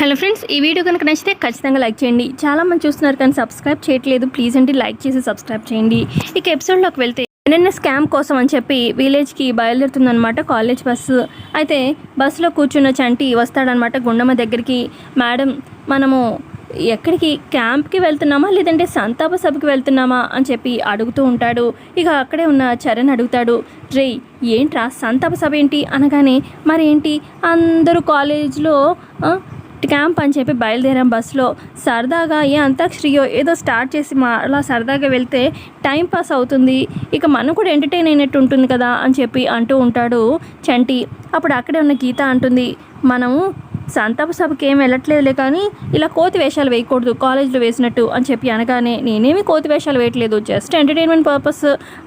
Hello friends ఈ video కనుక నచ్చితే ఖచ్చితంగా లైక్ చేయండి. చాలా మంది చూస్తున్నారు కానీ సబ్స్క్రైబ్ చేయట్లేదు. ప్లీజ్ అండి లైక్ చేసి సబ్స్క్రైబ్ చేయండి. ఇక ఎపిసోడ్లోకి వెళ్తే నిన్న స్కామ్ కోసం అని చెప్పి విలేజ్కి బయలుదేరుతుందనమాట కాలేజ్ బస్సు అయితే బస్సులో కూర్చున్న చంటి వస్తాడనమాట గుండమ్మ దగ్గరికి. మేడం మనము ఎక్కడికి క్యాంప్కి వెళ్తున్నామా? లేదంటే సంతాప సభకి వెళ్తున్నామా? అని చెప్పి అడుగుతూ ఉంటాడు. ఇక అక్కడే ఉన్న చరణ్ అడుగుతాడు రే ఏంట్రా? సంతాప సభ ఏంటి? అనగానే మరేంటి? అందరూ కాలేజ్లో క్యాంప్ అని చెప్పి బయలుదేరాం బస్సులో. సరదాగా ఏ అంతాక్షరియో ఏదో స్టార్ట్ చేసి మా అలా సరదాగా వెళ్తే టైం పాస్ అవుతుంది. ఇక మనం కూడా ఎంటర్టైన్ అయినట్టు ఉంటుంది కదా అని చెప్పి అంటూ ఉంటాడు చంటి. అప్పుడు అక్కడే ఉన్న గీత అంటుంది మనము సంతాప సభకి ఏం వెళ్ళట్లేదులే కానీ ఇలా కోతి వేషాలు వేయకూడదు కాలేజ్లో వేసినట్టు అని చెప్పి అనగానే నేనేమి కోతి వేషాలు వేయట్లేదు just entertainment purpose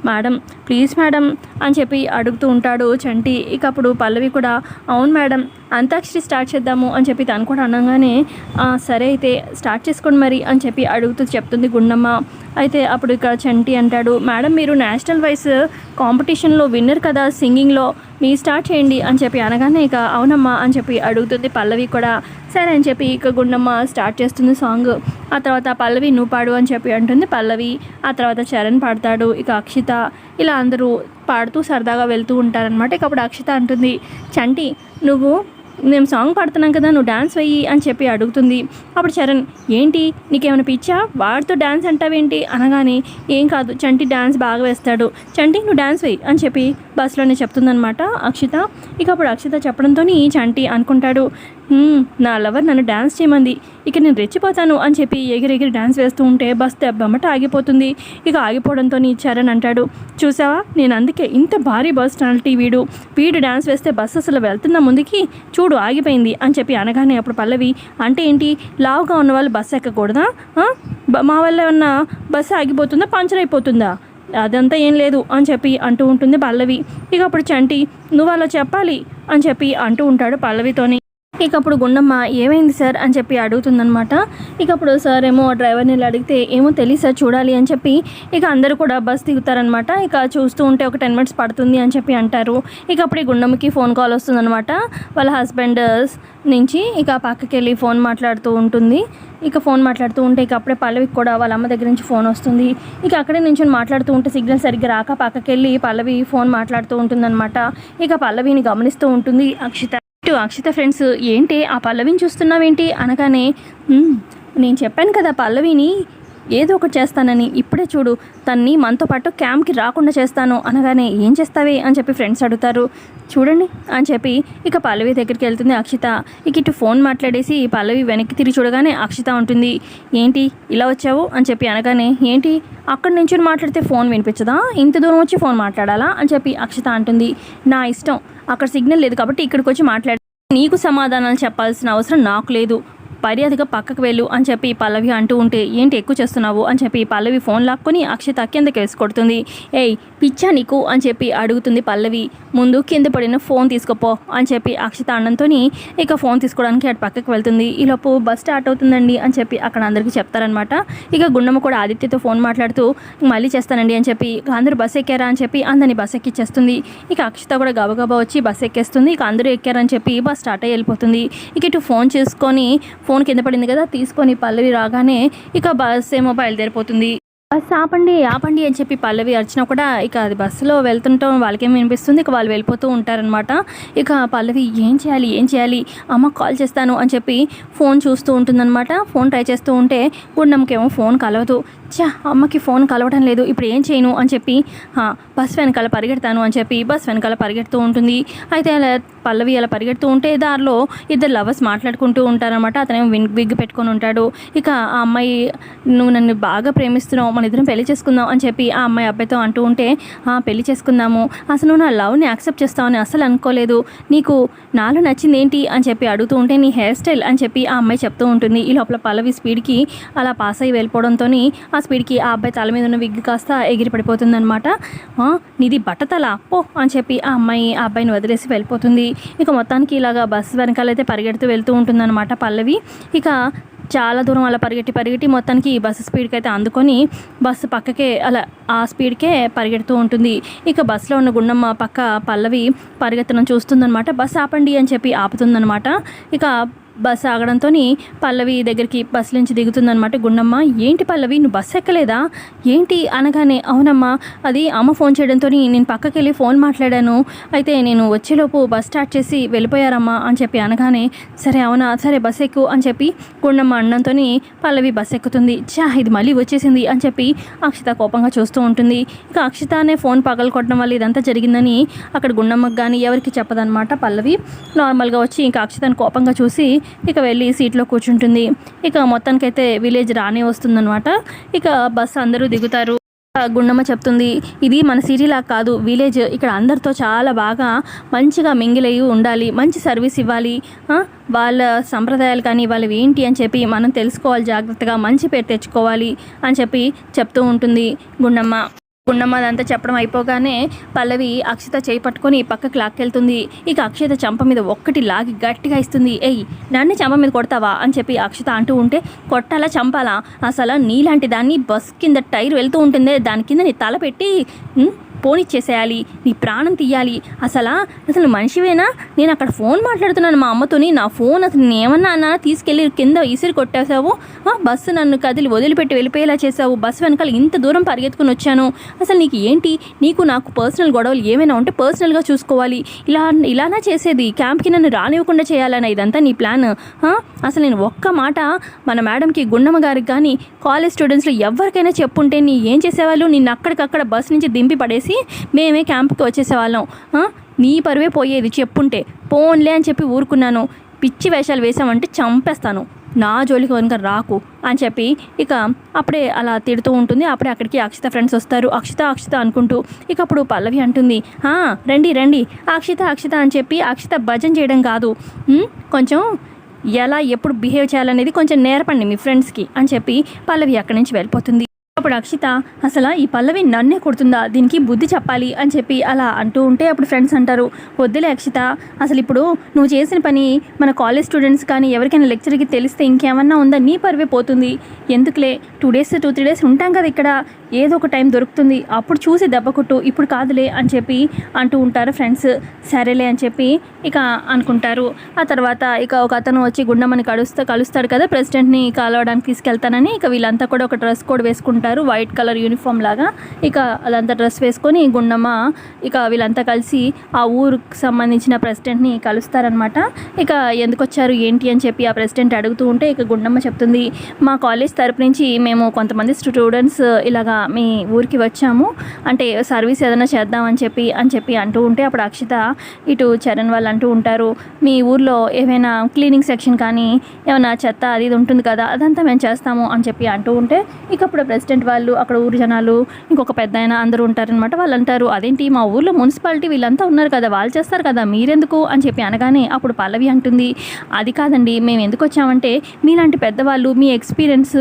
madam please madam అని చెప్పి అడుగుతూ ఉంటాడు చంటి. ఇక అప్పుడు పల్లవి కూడా అవును మేడం అంతాక్షరి స్టార్ట్ చేద్దాము అని చెప్పి తను కూడా అనగానే సరే అయితే స్టార్ట్ చేసుకోండి మరి అని చెప్పి అడుగుతూ చెప్తుంది గుండమ్మ. అయితే అప్పుడు ఇక చంటి అంటాడు మేడం మీరు నేషనల్ వైస్ కాంపిటీషన్లో విన్నర్ కదా సింగింగ్లో మీ స్టార్ట్ చేయండి అని చెప్పి అనగానే ఇక అవునమ్మా అని చెప్పి అడుగుతుంది. పల్లవి కూడా సరే అని చెప్పి ఇక గుండమ్మ స్టార్ట్ చేస్తుంది సాంగ్. ఆ తర్వాత పల్లవి నువ్వు పాడు అని చెప్పి అంటుంది. పల్లవి ఆ తర్వాత చరణ్ పాడతాడు. ఇక అక్షిత ఇలా అందరూ పాడుతూ సరదాగా వెళ్తూ ఉంటారనమాట ఇక అప్పుడు అక్షిత అంటుంది చంటి నువ్వు మేము సాంగ్ పాడుతున్నాం కదా నువ్వు డాన్స్ వెయ్యి అని చెప్పి అడుగుతుంది. అప్పుడు చరణ్ ఏంటి? నీకేమైనా పిచ్చా? వాడితో డాన్స్ అంటావేంటి? అనగానే ఏం కాదు చంటి డాన్స్ బాగా వేస్తాడు. చంటి నువ్వు డాన్స్ వెయ్యి అని చెప్పి బస్సులోనే చెప్తుందనమాట అక్షిత. ఇక అప్పుడు అక్షిత చెప్పడంతో చంటి అనుకుంటాడు. నా లవర్ నన్ను డ్యాన్స్ చేయమంది. ఇక నేను రెచ్చిపోతాను అని చెప్పి ఎగిరి ఎగిరి డాన్స్ వేస్తూ ఉంటే బస్ దెబ్బమ్మట ఆగిపోతుంది. ఇక ఆగిపోవడంతో ఇచ్చారని అంటాడు చూసావా? నేను అందుకే ఇంత భారీ బస్ టనల్టీ వీడు. వీడు డ్యాన్స్ వేస్తే బస్సు అసలు వెళ్తున్న ముందుకి? చూడు ఆగిపోయింది అని చెప్పి అనగానే అప్పుడు పల్లవి అంటే ఏంటి? లావుగా ఉన్న వాళ్ళు బస్సు ఎక్కకూడదా? మా వల్ల ఏమన్నా బస్సు ఆగిపోతుందా? పంచర్ అయిపోతుందా? అదంతా ఏం లేదు అని చెప్పి అంటూ ఉంటుంది పల్లవి. ఇక అప్పుడు చంటి నువ్వు అలా చెప్పాలి అని చెప్పి అంటూ ఉంటాడు పల్లవితోని. ఇక అప్పుడు గుండమ్మ ఏమైంది సార్? అని చెప్పి అడుగుతుందనమాట ఇక అప్పుడు సార్ ఏమో డ్రైవర్ని అడిగితే ఏమో తెలియదు సార్ చూడాలి అని చెప్పి ఇక అందరూ కూడా బస్ దిగుతారనమాట ఇక చూస్తూ ఉంటే ఒక టెన్ మినిట్స్ పడుతుంది అని చెప్పి అంటారు. ఇక అప్పుడు ఈ గుండమ్మకి ఫోన్ కాల్ వస్తుందనమాట వాళ్ళ హస్బెండ్ నుంచి ఇక పక్కకి వెళ్ళి ఫోన్ మాట్లాడుతూ ఉంటుంది. ఇక ఫోన్ మాట్లాడుతూ ఉంటే ఇక అప్పుడే పల్లవికి కూడా వాళ్ళ అమ్మ దగ్గర నుంచి ఫోన్ వస్తుంది. ఇక అక్కడే నుంచి మాట్లాడుతూ ఉంటే సిగ్నల్ సరిగ్గా రాక పక్కకి వెళ్ళి పల్లవి ఫోన్ మాట్లాడుతూ ఉంటుందన్నమాట. ఇక పల్లవిని గమనిస్తూ ఉంటుంది అక్షిత. ఇటు అక్షిత ఫ్రెండ్స్ ఏంటి ఆ పల్లవిని చూస్తున్నావేంటి? అనగానే నేను చెప్పాను కదా పల్లవిని ఏదో ఒకటి చేస్తానని ఇప్పుడే చూడు తన్ని మనతో పాటు క్యాంప్కి రాకుండా చేస్తాను అనగానే ఏం చేస్తావే అని చెప్పి ఫ్రెండ్స్ అడుగుతారు. చూడండి అని చెప్పి ఇక పల్లవి దగ్గరికి వెళ్తుంది అక్షిత. ఇక ఇటు ఫోన్ మాట్లాడేసి పల్లవి వెనక్కి తిరిగి చూడగానే అక్షిత ఉంటుంది. ఏంటి ఇలా వచ్చావు? అని చెప్పి అనగానే ఏంటి అక్కడి నుంచి మాట్లాడితే ఫోన్ వినిపించదా? ఇంత దూరం వచ్చి ఫోన్ మాట్లాడాలా? అని చెప్పి అక్షిత అంటుంది. నా ఇష్టం అక్కడ సిగ్నల్ లేదు కాబట్టి ఇక్కడికి వచ్చి మాట్లాడు. నీకు సమాధానాలు చెప్పాల్సిన అవసరం నాకు లేదు. మర్యాదగా పక్కకు వెళ్ళు అని చెప్పి పల్లవి అంటూ ఉంటే ఏంటి ఎక్కువ చేస్తున్నావు? అని చెప్పి పల్లవి ఫోన్ లాక్కొని అక్షిత కిందకి వేసి కొడుతుంది. ఏయ్ పిచ్చా నీకు? అని చెప్పి అడుగుతుంది పల్లవి. ముందు కింద పడిన ఫోన్ తీసుకోపో అని చెప్పి అక్షిత అన్నంతో ఇక ఫోన్ తీసుకోవడానికి అటు పక్కకు వెళ్తుంది. ఈలోపు బస్ స్టార్ట్ అవుతుందండి అని చెప్పి అక్కడ అందరికీ చెప్తారనమాట ఇక గుండమ్మ కూడా ఆదిత్యతో ఫోన్ మాట్లాడుతూ మళ్ళీ చేస్తానండి అని చెప్పి ఇక అందరూ బస్ ఎక్కారా అని చెప్పి అందరిని బస్ ఎక్కిచ్చేస్తుంది. ఇక అక్షిత కూడా గబగబా వచ్చి బస్ ఎక్కేస్తుంది. ఇక అందరూ ఎక్కారని చెప్పి బస్ స్టార్ట్ అయ్యి వెళ్ళిపోతుంది. ఇక ఇటు ఫోన్ చేసుకొని ఫోన్ కింద పడింది కదా తీసుకొని పల్లవి రాగానే ఇక బస్ ఏమో బయలుదేరిపోతుంది. బస్ ఆపండి ఆపండి అని చెప్పి పల్లవి అరిచినా కూడా ఇక అది బస్సులో వెళ్తుంటాం వాళ్ళకేం వినిపిస్తుంది ఇక వాళ్ళు వెళ్ళిపోతూ ఉంటారనమాట ఇక పల్లవి ఏం చేయాలి ఏం చేయాలి? అమ్మ కాల్ చేస్తాను అని చెప్పి ఫోన్ చూస్తూ ఉంటుందన్నమాట. ఫోన్ ట్రై చేస్తూ ఉంటే గుండమ్మకేమో ఫోన్ కలవదు. చా అమ్మకి ఫోన్ కలవడం లేదు ఇప్పుడు ఏం చేయను అని చెప్పి బస్ వెనకాల పరిగెడతాను అని చెప్పి బస్ వెనకాల పరిగెడుతూ ఉంటుంది. అయితే అలా పల్లవి అలా పరిగెడుతూ ఉంటే దారిలో ఇద్దరు లవర్స్ మాట్లాడుకుంటూ ఉంటారనమాట అతనేమో విన్ విగ్ పెట్టుకొని ఉంటాడు. ఇక ఆ అమ్మాయి నువ్వు నన్ను బాగా ప్రేమిస్తున్నావు మన ఇద్దరం పెళ్ళి చేసుకుందాం అని చెప్పి ఆ అమ్మాయి అబ్బాయితో అంటూ ఉంటే పెళ్ళి చేసుకుందాము. అసలు నా లవ్ని యాక్సెప్ట్ చేస్తావని అసలు అనుకోలేదు. నీకు నాలో నచ్చింది ఏంటి అని చెప్పి అడుగుతూ ఉంటే నీ హెయిర్ స్టైల్ అని చెప్పి ఆ అమ్మాయి చెప్తూ ఉంటుంది. ఈ లోపల పల్లవి స్పీడ్కి అలా పాస్ అయ్యి వెళ్ళిపోవడంతో ఆ స్పీడ్కి ఆ అబ్బాయి తల మీద ఉన్న విగ్ కాస్త ఎగిరి పడిపోతుంది అనమాట నీది బట్టతల పో అని చెప్పి ఆ అమ్మాయి ఆ అబ్బాయిని వదిలేసి వెళ్ళిపోతుంది. ఇక మొత్తానికి ఇలాగా బస్సు వెనకాలైతే పరిగెడుతూ వెళ్తూ ఉంటుందన్నమాట పల్లవి. ఇక చాలా దూరం అలా పరిగెట్టి పరిగెట్టి మొత్తానికి ఈ బస్సు స్పీడ్కి అయితే అందుకొని బస్సు పక్కకే అలా ఆ స్పీడ్కే పరిగెడుతూ ఉంటుంది. ఇక బస్సులో ఉన్న గుండమ్మ పక్క పల్లవి పరిగెత్తడం చూస్తుందనమాట బస్సు ఆపండి అని చెప్పి ఆపుతుందనమాట ఇక బస్సు ఆగడంతో పల్లవి దగ్గరికి బస్సు నుంచి దిగుతుందనమాట గుండమ్మ ఏంటి పల్లవి నువ్వు బస్సు ఎక్కలేదా? ఏంటి? అనగానే అవునమ్మా అది అమ్మ ఫోన్ చేయడంతో నేను పక్కకి వెళ్ళి ఫోన్ మాట్లాడాను. అయితే నేను వచ్చేలోపు బస్ స్టార్ట్ చేసి వెళ్ళిపోయారమ్మా అని చెప్పి అనగానే సరే అవునా? సరే బస్ ఎక్కు అని చెప్పి గుండమ్మ అన్నంతో పల్లవి బస్ ఎక్కుతుంది. చా ఇది మళ్ళీ వచ్చేసింది అని చెప్పి అక్షిత కోపంగా చూస్తూ ఉంటుంది. ఇక అక్షిత అనే ఫోన్ పగలు కొట్టడం వల్ల ఇదంతా జరిగిందని అక్కడ గుండమ్మకు కానీ ఎవరికి చెప్పదనమాట పల్లవి. నార్మల్గా వచ్చి ఇంకా అక్షితను కోపంగా చూసి ఇక వెళ్ళి సీట్లో కూర్చుంటుంది. ఇక మొత్తానికైతే విలేజ్ రానే వస్తుందన్నమాట. ఇక బస్సు అందరూ దిగుతారు. గుండమ్మ చెప్తుంది ఇది మన సిటీలా కాదు. విలేజ్ ఇక్కడ అందరితో చాలా బాగా మంచిగా మింగిలయ్యి ఉండాలి. మంచి సర్వీస్ ఇవ్వాలి. వాళ్ళ సంప్రదాయాలు కానీ వాళ్ళవి ఏంటి అని చెప్పి మనం తెలుసుకోవాలి జాగ్రత్తగా. మంచి పేరు తెచ్చుకోవాలి అని చెప్పి చెప్తూ ఉంటుంది గుండమ్మ. గుండమ్మ అదంతా చెప్పడం అయిపోగానే పల్లవి అక్షిత చేయి పట్టుకొని పక్కకి లాక్కెళ్తుంది. ఇక అక్షిత చంప మీద ఒక్కటి లాగి గట్టిగా ఇస్తుంది. ఏయ్ నన్ను చంప మీద కొడతావా? అని చెప్పి అక్షిత అంటూ ఉంటే కొట్టాలా చంపాలా? అసలు నీలాంటి దాన్ని బస్ కింద టైర్ వెళ్తూ ఉంటుందే దాని కింద నీ తల పెట్టి పోనిచ్చేసేయాలి నీ ప్రాణం తీయాలి. అసలా అసలు మనిషివేనా? నేను అక్కడ ఫోన్ మాట్లాడుతున్నాను మా అమ్మతోని. నా ఫోన్ అసలు ఏమన్నా అన్నా తీసుకెళ్ళి కింద ఇసిరి కొట్టేశావు? బస్సు నన్ను కదిలి వదిలిపెట్టి వెళ్ళిపోయేలా చేసావు బస్సు వెనకాల ఇంత దూరం పరిగెత్తుకుని వచ్చాను? అసలు నీకు ఏంటి? నీకు నాకు పర్సనల్ గొడవలు ఏమైనా ఉంటే పర్సనల్గా చూసుకోవాలి. ఇలా ఇలానా చేసేది? క్యాంప్కి నన్ను రానివ్వకుండా చేయాలన్న ఇదంతా నీ ప్లాన్? అసలు నేను ఒక్క మాట మన మేడంకి గుండమ్మ గారికి కానీ కాలేజ్ స్టూడెంట్స్లో ఎవరికైనా చెప్పుంటే నీ ఏం చేసేవాళ్ళు? నిన్ను అక్కడికక్కడ బస్ నుంచి దింపి పడేసి మేమే క్యాంప్కి వచ్చేసేవాళ్ళం. నీ పరువే పోయేది చెప్పుంటే. పోన్లే అని చెప్పి ఊరుకున్నాను. పిచ్చి వేషాలు వేసామంటే చంపేస్తాను. నా జోలికి కనుక రాకు అని చెప్పి ఇక అప్పుడే అలా తిడుతూ ఉంటుంది. అప్పుడే అక్కడికి అక్షిత ఫ్రెండ్స్ వస్తారు. అక్షిత అక్షిత అనుకుంటూ ఇక అప్పుడు పల్లవి అంటుంది. రండి రండి. అక్షిత అక్షిత అని చెప్పి అక్షిత భజన చేయడం కాదు. కొంచెం ఎలా ఎప్పుడు బిహేవ్ చేయాలనేది కొంచెం నేర్పండి మీ ఫ్రెండ్స్కి అని చెప్పి పల్లవి అక్కడి నుంచి వెళ్ళిపోతుంది. అప్పుడు అక్షిత అసలు ఈ పల్లవి నన్నే కొడుతుందా? దీనికి బుద్ధి చెప్పాలి అని చెప్పి అలా అంటూ ఉంటే అప్పుడు ఫ్రెండ్స్ అంటారు వద్దులే అక్షిత అసలు ఇప్పుడు నువ్వు చేసిన పని మన కాలేజ్ స్టూడెంట్స్ కానీ ఎవరికైనా లెక్చర్కి తెలిస్తే ఇంకేమన్నా ఉందా? నీ పరువే పోతుంది. ఎందుకులే? Two days two three days ఉంటాం కదా ఇక్కడ. ఏదో ఒక టైం దొరుకుతుంది. అప్పుడు చూసి దెబ్బ కొట్టు ఇప్పుడు కాదులే అని చెప్పి అంటూ ఉంటారు ఫ్రెండ్స్. సరేలే అని చెప్పి ఇక అనుకుంటారు. ఆ తర్వాత ఇక ఒక అతను వచ్చి గుండమ్మని కలుస్తా కలుస్తాడు కదా ప్రెసిడెంట్ని కలవడానికి తీసుకెళ్తానని. ఇక వీళ్ళంతా కూడా ఒక డ్రెస్ కోడ్ వేసుకుంటారు. వైట్ కలర్ యూనిఫామ్ లాగా ఇక వాళ్ళంతా డ్రెస్ వేసుకొని గుండమ్మ ఇక వీళ్ళంతా కలిసి ఆ ఊరుకు సంబంధించిన ప్రెసిడెంట్ని కలుస్తారనమాట ఇక ఎందుకు వచ్చారు ఏంటి అని చెప్పి ఆ ప్రెసిడెంట్ అడుగుతూ ఉంటే ఇక గుండమ్మ చెప్తుంది మా కాలేజ్ తరపు నుంచి మేము కొంతమంది స్టూడెంట్స్ ఇలాగా మీ ఊరికి వచ్చాము. అంటే సర్వీస్ ఏదైనా చేద్దామని చెప్పి అని చెప్పి అంటూ ఉంటే అప్పుడు అక్షిత ఇటు చరణ్ వాళ్ళు అంటూ ఉంటారు. మీ ఊర్లో ఏమైనా క్లీనింగ్ సెక్షన్ కానీ ఏమైనా చెత్త అది ఇది ఉంటుంది కదా అదంతా మేము చేస్తాము అని చెప్పి అంటూ ఉంటే ఇక అప్పుడు ప్రెసిడెంట్ వాళ్ళు అక్కడ ఊరు జనాలు ఇంకొక పెద్ద ఆయన అందరూ ఉంటారనమాట వాళ్ళు అంటారు అదేంటి మా ఊర్లో మున్సిపాలిటీ వీళ్ళంతా ఉన్నారు కదా వాళ్ళు చేస్తారు కదా మీరెందుకు? అని చెప్పి అనగానే అప్పుడు పల్లవి అంటుంది అది కాదండి మేము ఎందుకు వచ్చామంటే మీలాంటి పెద్దవాళ్ళు మీ ఎక్స్పీరియన్స్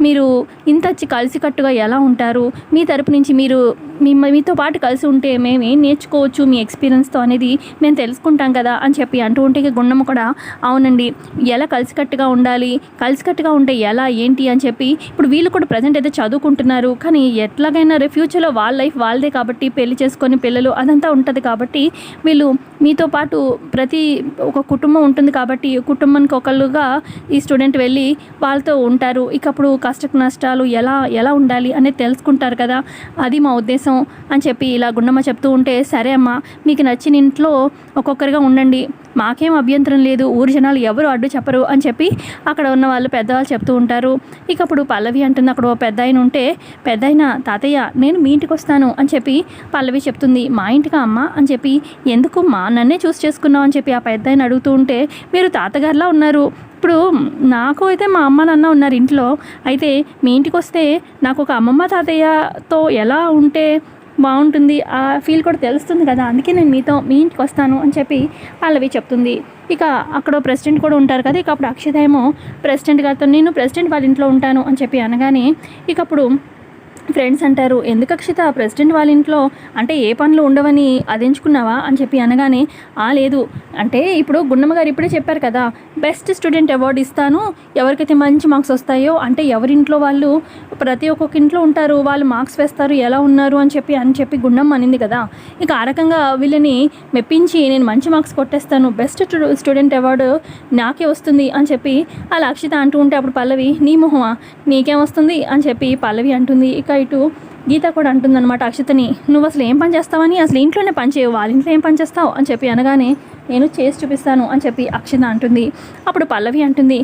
మీరు ఇంత కలిసికట్టుగా ఎలా ఉంటారు? మీ తరపు నుంచి మీరు మీ మీతో పాటు కలిసి ఉంటే మేము ఏం నేర్చుకోవచ్చు మీ ఎక్స్పీరియన్స్తో అనేది మేము తెలుసుకుంటాం కదా అని చెప్పి అంటూ ఉంటే గుండమ్మ కూడా అవునండి ఎలా కలిసికట్టుగా ఉండాలి కలిసికట్టుగా ఉంటే ఎలా ఏంటి అని చెప్పి ఇప్పుడు వీళ్ళు కూడా ప్రజెంట్ అయితే చదువుకుంటున్నారు. కానీ ఎట్లాగైనా రేపు ఫ్యూచర్లో వాళ్ళ లైఫ్ వాళ్ళదే కాబట్టి పెళ్ళి చేసుకొని పిల్లలు అదంతా ఉంటుంది కాబట్టి వీళ్ళు మీతో పాటు ప్రతి ఒక కుటుంబం ఉంటుంది కాబట్టి కుటుంబానికి ఒకళ్ళుగా ఈ స్టూడెంట్ వెళ్ళి వాళ్ళతో ఉంటారు. ఇకప్పుడు కష్ట నష్టాలు ఎలా ఎలా ఉండాలి అనేది తెలుసుకుంటారు కదా అది మా ఉద్దేశం అని చెప్పి ఇలా గుండమ్మ చెప్తూ ఉంటే సరే అమ్మా మీకు నచ్చిన ఇంట్లో ఒక్కొక్కరిగా ఉండండి మాకేం అభ్యంతరం లేదు ఊరు జనాలు ఎవరు అడ్డు చెప్పరు అని చెప్పి అక్కడ ఉన్న వాళ్ళు పెద్దవాళ్ళు చెప్తూ ఉంటారు. ఇక అప్పుడు పల్లవి అంటుంది అక్కడ ఓ పెద్ద ఆయన ఉంటే పెద్ద ఆయన తాతయ్య నేను మీ ఇంటికి వస్తాను అని చెప్పి పల్లవి చెప్తుంది. మా ఇంటికా అమ్మ? అని చెప్పి ఎందుకు మా నన్నే చూస్ చేసుకున్నావు? అని చెప్పి ఆ పెద్ద ఆయన అడుగుతూ ఉంటే మీరు తాతగారిలా ఉన్నారు ఇప్పుడు నాకు అయితే మా అమ్మ నాన్న ఉన్నారు ఇంట్లో. అయితే మీ ఇంటికి వస్తే నాకు ఒక అమ్మమ్మ తాతయ్యతో ఎలా ఉంటే బాగుంటుంది? ఆ ఫీల్ కూడా తెలుస్తుంది కదా. అందుకే నేను మీతో మీ ఇంటికి వస్తాను అని చెప్పి పల్లవి చెప్తుంది. ఇక అక్కడ ప్రెసిడెంట్ కూడా ఉంటారు కదా. ఇక అప్పుడు అక్షత ఏమో ప్రెసిడెంట్ గారితో నేను ప్రెసిడెంట్ వాళ్ళ ఇంట్లో ఉంటాను అని చెప్పి అనగానే ఇక అప్పుడు ఫ్రెండ్స్ అంటారు ఎందుకు అక్షిత? ప్రెసిడెంట్ వాళ్ళ ఇంట్లో అంటే ఏ పనులు ఉండవని అది ఎంచుకున్నావా అని చెప్పి అనగానే ఆ లేదు. అంటే ఇప్పుడు గుండమ్మ గారు ఇప్పుడే చెప్పారు కదా బెస్ట్ స్టూడెంట్ అవార్డు ఇస్తాను. ఎవరికైతే మంచి మార్క్స్ వస్తాయో అంటే ఎవరింట్లో వాళ్ళు ప్రతి ఒక్కొక్క ఇంట్లో ఉంటారు వాళ్ళు మార్క్స్ వేస్తారు ఎలా ఉన్నారు అని చెప్పి అని చెప్పి గుండం అనింది కదా. ఇక ఆ రకంగా వీళ్ళని మెప్పించి నేను మంచి మార్క్స్ కొట్టేస్తాను. బెస్ట్ స్టూడెంట్ అవార్డు నాకే వస్తుంది అని చెప్పి ఆ లక్షిత అంటూ ఉంటే అప్పుడు పల్లవి నీ మొహమా? నీకేం వస్తుంది? అని చెప్పి పల్లవి అంటుంది. ఇక ఇటు గీత కూడా అంటుందన్నమాట అక్షతని నువ్వు అసలు ఏం పని చేస్తావని? అసలు ఇంట్లోనే పని చేయవు వాళ్ళ ఇంట్లో ఏం పని చేస్తావు? అని చెప్పి అనగానే నేను చేసి చూపిస్తాను అని చెప్పి అక్షత అంటుంది. అప్పుడు పల్లవి అంటుంది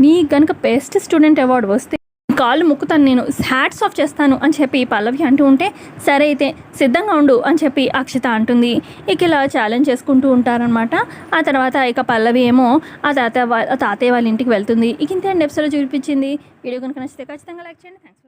నీ గనుక బెస్ట్ స్టూడెంట్ అవార్డు వస్తే కాళ్ళు ముక్కుతాను నేను హ్యాట్స్ ఆఫ్ చేస్తాను అని చెప్పి పల్లవి అంటూ ఉంటే సరే అయితే సిద్ధంగా ఉండు అని చెప్పి అక్షత అంటుంది. ఇక ఇలా ఛాలెంజ్ చేసుకుంటూ ఉంటారనమాట ఆ తర్వాత ఇక పల్లవి ఏమో ఆ తాత వా- ఆ తాతయ్య వాళ్ళ ఇంటికి వెళ్తుంది. ఇక ఇంతే ఎపిసోడ్ చూపించింది. వీడియో కనుక నచ్చితే ఖచ్చితంగా లైక్ చేయండి. థ్యాంక్స్